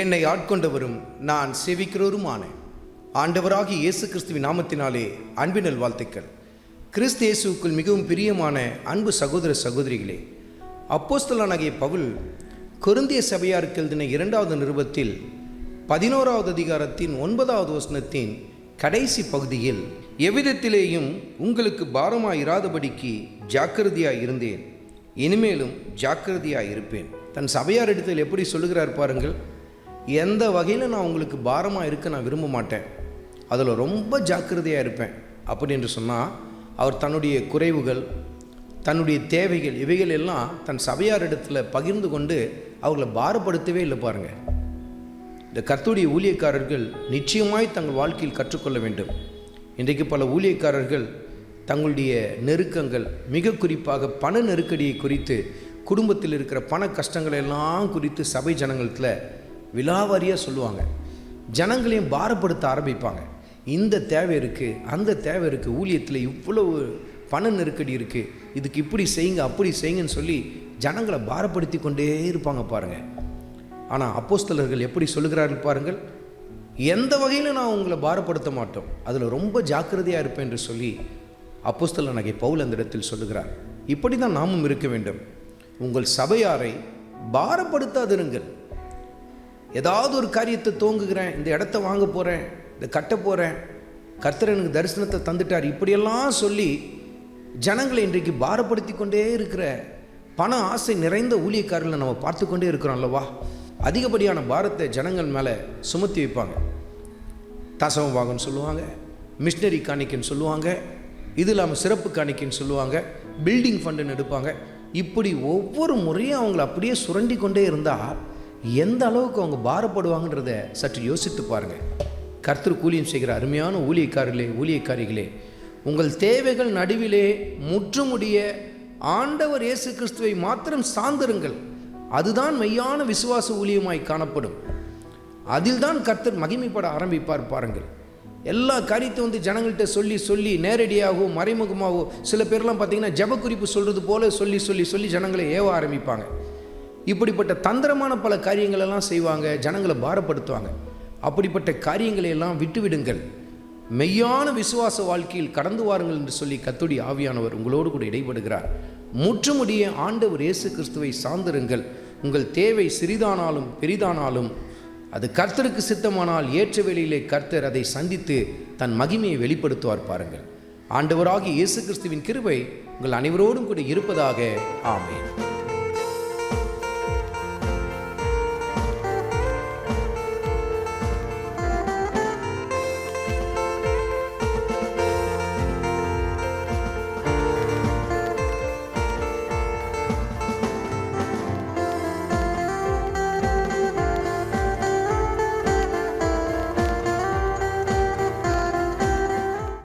என்னை ஆட்கொண்டவரும் நான் செவிக்கிறவருமான ஆண்டவராக இயேசு கிறிஸ்துவின் நாமத்தினாலே அன்பினல் வாழ்த்துக்கள் கிறிஸ்து இயேசுவுக்குள் மிகவும் பிரியமான அன்பு சகோதர சகோதரிகளே அப்போஸ்தலானாகிய பவுல் கொருந்திய சபையாருக்கு எழுதின இரண்டாவது நிருபத்தில் பதினோராவது அதிகாரத்தின் ஒன்பதாவது வசனத்தின் கடைசி பகுதியில் எவ்விதத்திலேயும் உங்களுக்கு பாரமாயிராதபடிக்கு ஜாக்கிரதையாக இருந்தேன். இனிமேலும் ஜாக்கிரதையாக இருப்பேன். தன் சபையார் இடத்தில் எப்படி சொல்லுகிறார் பாருங்கள். எந்த வகையில் நான் உங்களுக்கு பாரமாக இருக்க நான் விரும்ப மாட்டேன். அதில் ரொம்ப ஜாக்கிரதையாக இருப்பேன். அப்படி என்று சொன்னால் அவர் தன்னுடைய குறைவுகள் தன்னுடைய தேவைகள் இவைகள் எல்லாம் தன் சபையார் இடத்துல பகிர்ந்து கொண்டு அவங்கள பாரப்படுத்தவே இல்லை பாருங்கள் இந்த கத்துடைய ஊழியக்காரர்கள் நிச்சயமாய் தங்கள் வாழ்க்கையில் கற்றுக்கொள்ள வேண்டும். இன்றைக்கு பல ஊழியக்காரர்கள் தங்களுடைய நெருக்கங்கள் மிக குறிப்பாக பண நெருக்கடியை குறித்து குடும்பத்தில் இருக்கிற பண கஷ்டங்களை எல்லாம் குறித்து சபை ஜனங்களத்தில் விலாவாரியாக சொல்லுவாங்க. ஜனங்களையும் பாரப்படுத்த ஆரம்பிப்பாங்க. இந்த தேவை இருக்குது அந்த தேவை இருக்குது ஊழியத்தில் இவ்வளவு பண நெருக்கடி இருக்குது இதுக்கு இப்படி செய்யுங்க அப்படி செய்யுங்கன்னு சொல்லி ஜனங்களை பாரப்படுத்தி கொண்டே இருப்பாங்க பாருங்கள் ஆனால் அப்போஸ்தலர்கள் எப்படி சொல்லுகிறார்கள் பாருங்கள் எந்த வகையிலும் நான் உங்களை பாரப்படுத்த மாட்டோம். அதில் ரொம்ப ஜாக்கிரதையாக இருப்பேன் என்று சொல்லி அப்போஸ்தல நகை பவுல் அந்த இடத்தில் சொல்லுகிறார். இப்படி தான் நாமும் இருக்க வேண்டும். உங்கள் சபையாரை பாரப்படுத்தாதிருங்கள். ஏதாவது ஒரு காரியத்தை தோங்குகிறேன் இந்த இடத்த வாங்க போகிறேன் இந்த கட்ட போகிறேன் கர்த்தர் எனக்கு தரிசனத்தை தந்துட்டார். இப்படியெல்லாம் சொல்லி ஜனங்களை இன்றைக்கு பாரப்படுத்தி கொண்டே இருக்கிற பண ஆசை நிறைந்த ஊழியக்காரர்களை நம்ம பார்த்து கொண்டே இருக்கிறோம் அல்லவா? அதிகப்படியான பாரத்தை ஜனங்கள் மேலே சுமத்தி வைப்பாங்க. தசவம் வாங்கன்னு சொல்லுவாங்க மிஷினரி காணிக்கன்னு சொல்லுவாங்க இது இல்லாமல் சிறப்பு காணிக்கன்னு சொல்லுவாங்க பில்டிங் ஃபண்டுன்னு எடுப்பாங்க. இப்படி ஒவ்வொரு முறையும் அவங்கள அப்படியே சுரண்டி கொண்டே இருந்தால் எந்த அளவுக்கு அவங்க பாரப்படுவாங்கன்றத சற்று யோசித்து பாருங்கள் கர்த்தர் கூலியம் செய்கிற அருமையான ஊழியக்காரர்களே ஊழியக்காரிகளே உங்கள் தேவைகள் நடுவிலே முற்றுமுடிய ஆண்டவர் இயேசு கிறிஸ்துவை மாத்திரம் சார்ந்திருங்கள். அதுதான் மெய்யான விசுவாச ஊழியமாய் காணப்படும். அதில் தான் கர்த்தர் மகிமைப்பட ஆரம்பிப்பார் பாருங்கள். எல்லா காரியத்தை வந்து ஜனங்கள்கிட்ட சொல்லி சொல்லி நேரடியாகவோ மறைமுகமாகவோ சில பேர்லாம் பார்த்தீங்கன்னா ஜெப குறிப்பு சொல்கிறது போல சொல்லி சொல்லி சொல்லி ஜனங்களை ஏவ ஆரம்பிப்பாங்க. இப்படிப்பட்ட தந்திரமான பல காரியங்களெல்லாம் செய்வாங்க ஜனங்களை பாரப்படுத்துவாங்க. அப்படிப்பட்ட காரியங்களை எல்லாம் விட்டுவிடுங்கள். மெய்யான விசுவாச வாழ்க்கையில் கடந்து வாருங்கள் என்று சொல்லி கத்துடி ஆவியானவர் உங்களோடு கூட இடைபடுகிறார். முற்றுமுடிய ஆண்டவர் இயேசு கிறிஸ்துவை சார்ந்திருங்கள். உங்கள் தேவை சிறிதானாலும் பெரிதானாலும் அது கர்த்தருக்கு சித்தமானால் ஏற்ற வேளையிலே கர்த்தர் அதை சந்தித்து தன் மகிமையை வெளிப்படுத்துவார் பாருங்கள். ஆண்டவராகிய இயேசு கிறிஸ்துவின் கிருபை உங்கள் அனைவரோடும் கூட இருப்பதாக ஆமேன்.